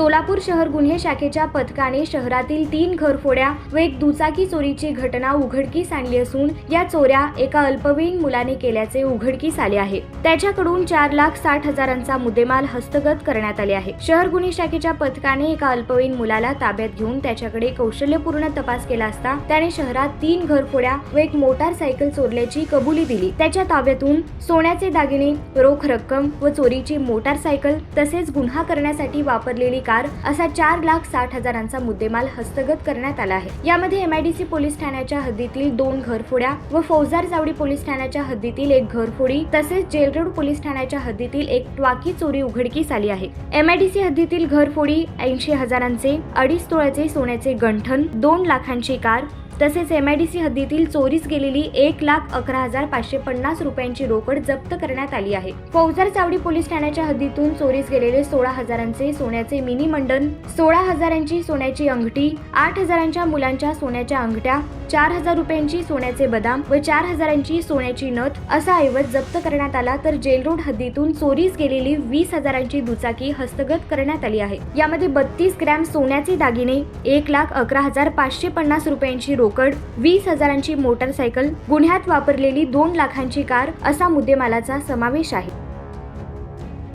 सोलापूर शहर गुन्हे शाखेच्या पथकाने शहरातील तीन घरफोड्या व एक दुचाकी चोरीची घटना उघडकीस आणली असून या चोऱ्या एका अल्पवयीन मुलाने केल्याचे उघडकीस आले आहे. त्याच्याकडून चार लाख साठ हजारांचा मुद्देमाल हस्तगत करण्यात आले आहे. शहर गुन्हे शाखेच्या पथकाने एका अल्पवयीन मुलाला ताब्यात घेऊन त्याच्याकडे कौशल्यपूर्ण तपास केला असता त्याने शहरात तीन घरफोड्या व एक मोटारसायकल चोरल्याची कबुली दिली. त्याच्या ताब्यातून सोन्याचे दागिने रोख रक्कम व चोरीची मोटारसायकल तसेच गुन्हा करण्यासाठी वापरलेली कार असा चार लाख साठ हजारांचा मुद्देमाल हस्तगत करण्यात आला आहे. यामध्ये एमआयडीसी पोलीस ठाण्याच्या हद्दीतील दोन घरफोड्या व फौजदार चावडी पोलीस ठाण्याच्या हद्दीतील एक घरफोडी तसेच जेलरोड पोलीस ठाण्याच्या हद्दीतील एक ट्वाकी चोरी उघडकीस आली आहे. एमआयडीसी हद्दीतील घरफोडी ऐंशी हजारांचे अडीच तोळ्याचे सोन्याचे गंठन दोन लाखांची कार तसेच एम आय डी सी हद्दीतील चोरीस गेलेली एक लाख अकरा हजार पाचशे पन्नास रुपयांची रोकड जप्त करण्यात आली आहे. फौजदार चावडी पोलीस ठाण्याच्या हद्दीतून चोरीस गेलेले सोळा हजारांचे सोन्याचे मिनी मंडन सोळा हजारांची सोन्याची अंगठी आठ हजारांच्या मुलांच्या सोन्याच्या अंगठ्या चार हजार रुपयांची सोन्याचे बदाम व चार हजारांची सोन्याची नथ असा ऐवज जप्त करण्यात आला तर जेलरोड हद्दीतून चोरीस गेलेली वीस हजारांची दुचाकी हस्तगत करण्यात आली आहे. यामध्ये बत्तीस ग्रॅम सोन्याचे दागिने एक लाख अकरा हजार पाचशे पन्नास रुपयांची रोकड वीस हजारांची मोटारसायकल गुन्ह्यात वापरलेली दोन लाखांची कार असा मुद्देमालाचा समावेश आहे.